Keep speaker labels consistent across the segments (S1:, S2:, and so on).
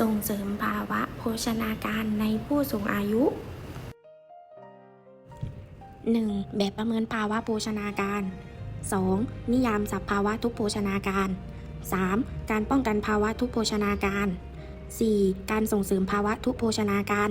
S1: ส่งเสริมภาวะโภชนาการในผู้สูงอายุ 1. แบบประเมินภาวะโภชนาการ 2. นิยามศัพท์ภาวะทุกโภชนาการ 3. การป้องกันภาวะทุกโภชนาการ 4. การส่งเสริมภาวะทุกโภชนาการ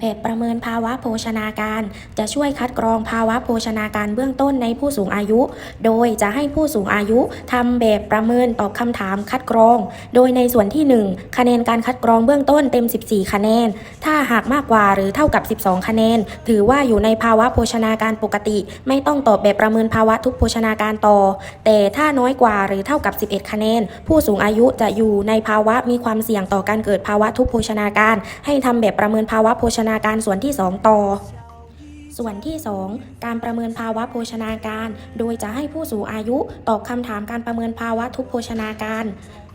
S1: แบบประเมินภาวะโภชนาการ จะช่วยคัดกรองภาวะโภชนาการเบื้องต้นในผู้สูงอายุ โดยจะให้ผู้สูงอายุทำแบบประเมินตอบคำถามคัดกรอง โดยในส่วนที่ 1 คะแนนการคัดกรองเบื้องต้นเต็ม 14 คะแนน ถ้าหากมากกว่าหรือเท่ากับ 12 คะแนน ถือว่าอยู่ในภาวะโภชนาการปกติ ไม่ต้องตอบแบบประเมินภาวะทุกโภชนาการต่อ แต่ถ้าน้อยกว่าหรือเท่ากับ 11 คะแนน ผู้สูงอายุจะอยู่ในภาวะมีความเสี่ยงต่อการเกิดภาวะทุกโภชนาการ ให้ทำแบบประเมินภาวะโภชนาการส่วนที่ 2 ต่อ ส่วนที่ 2 การประเมินภาวะโภชนาการ โดยจะให้ผู้สูงอายุตอบคำถามการประเมินภาวะทุกโภชนาการ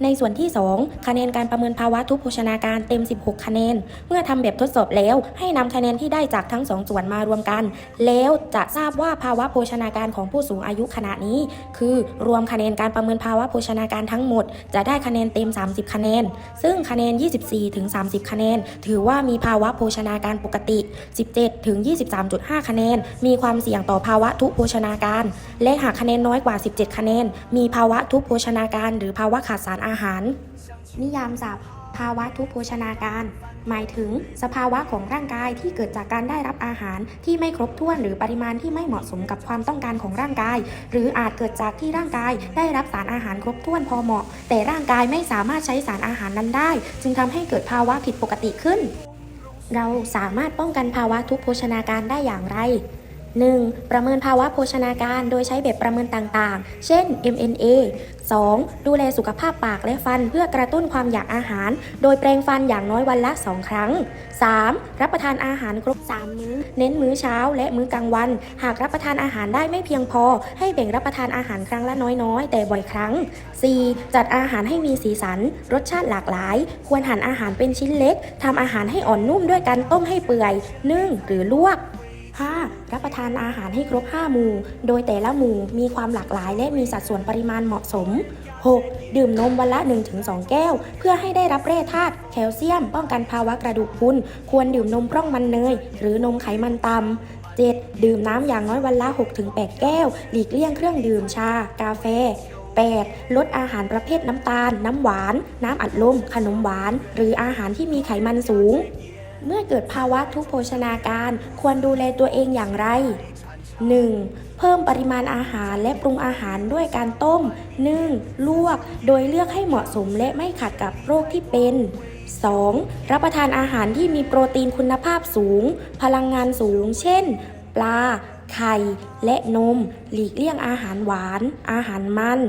S1: ในส่วนที่ 2 คะแนนการประเมินภาวะทุกโภชนาการเต็ม 16 คะแนน เมื่อทำแบบทดสอบแล้ว ให้นำคะแนนที่ได้จากทั้งสองส่วนมารวมกัน แล้วจะทราบว่าภาวะโภชนาการของผู้สูงอายุขณะนี้ คือรวมคะแนนการประเมินภาวะโภชนาการทั้งหมด จะได้คะแนนเต็ม 30 คะแนน ซึ่งคะแนน 24-30 คะแนน ถือว่ามีภาวะโภชนาการปกติ 17-23.5 5 คะแนน มีความเสี่ยงต่อภาวะทุพโภชนาการ และหากคะแนนน้อยกว่า 17 คะแนน มีภาวะทุพโภชนาการ หรือภาวะขาดสารอาหาร นิยามศัพท์ภาวะทุพโภชนาการ หมายถึงสภาวะของร่างกายที่เกิดจากการได้รับอาหารที่ไม่ครบถ้วนหรือปริมาณที่ไม่เหมาะสมกับความต้องการของร่างกาย หรืออาจเกิดจากที่ร่างกายได้รับสารอาหารครบถ้วนพอเหมาะ แต่ร่างกายไม่สามารถใช้สารอาหารนั้นได้ จึงทำให้เกิดภาวะผิดปกติขึ้น เราสามารถป้องกันภาวะทุพโภชนาการได้อย่างไร 1. ประเมินภาวะโภชนาการโดยใช้แบบประเมินต่างๆ เช่น MNA 2. ดูแลสุขภาพปากและฟันเพื่อกระตุ้นความอยากอาหาร โดยแปรงฟันอย่างน้อยวันละ 2 ครั้ง 3. รับประทานอาหารครบ 3 มื้อ เน้นมื้อเช้าและมื้อกลางวัน หากรับประทานอาหารได้ไม่เพียงพอ ให้แบ่งรับประทานอาหารครั้งละน้อยๆ แต่บ่อยครั้ง 4. จัดอาหารให้มีสีสัน รสชาติหลากหลาย ควรหั่นอาหารเป็นชิ้นเล็กทำอาหารให้อ่อนนุ่มด้วยการต้มให้เปื่อยนึ่งหรือลวก 5. รับประทานอาหารให้ครบ 5 หมู่ โดยแต่ละหมู่มีความหลากหลายและมีสัดส่วนปริมาณเหมาะสม 6. ดื่มนมวันละ 1-2 แก้ว เพื่อให้ได้รับแร่ธาตุแคลเซียม ป้องกันภาวะกระดูกพรุน ควรดื่มนมพร่องมันเนย หรือนมไขมันต่ำ 7. ดื่มน้ำอย่างน้อยวันละ 6-8 แก้ว หลีกเลี่ยงเครื่องดื่มชา กาแฟ 8. ลดอาหารประเภทน้ำตาล น้ำหวาน น้ำอัดลม ขนมหวาน หรืออาหารที่มีไขมันสูง เมื่อเกิดภาวะทุพโภชนาการควรดูแลตัวเองอย่างไร 1. เพิ่มปริมาณอาหารและปรุงอาหารด้วยการต้ม นึ่ง ลวก โดยเลือกให้เหมาะสมและไม่ขัดกับโรคที่เป็น 2. รับประทานอาหารที่มีโปรตีนคุณภาพสูง พลังงานสูง เช่น ปลา ไข่ และนม หลีกเลี่ยงอาหารหวาน อาหารมัน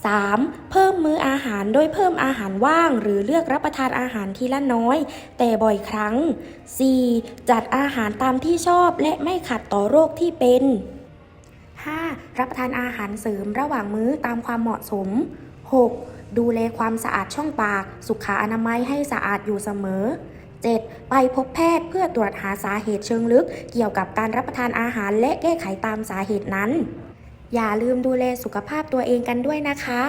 S1: 3. เพิ่มมื้ออาหารโดยเพิ่มอาหารว่าง หรือเลือกรับประทานอาหารทีละน้อย แต่บ่อยครั้ง 4. จัดอาหารตามที่ชอบและไม่ขัดต่อโรคที่เป็น 5. รับประทานอาหารเสริมระหว่างมื้อตามความเหมาะสม 6. ดูแลความสะอาดช่องปาก สุขอนามัยให้สะอาดอยู่เสมอ 7. ไปพบแพทย์เพื่อตรวจหาสาเหตุเชิงลึก เกี่ยวกับการรับประทานอาหารและแก้ไขตามสาเหตุนั้น อย่าลืมดูแลสุขภาพตัวเองกันด้วยนะคะ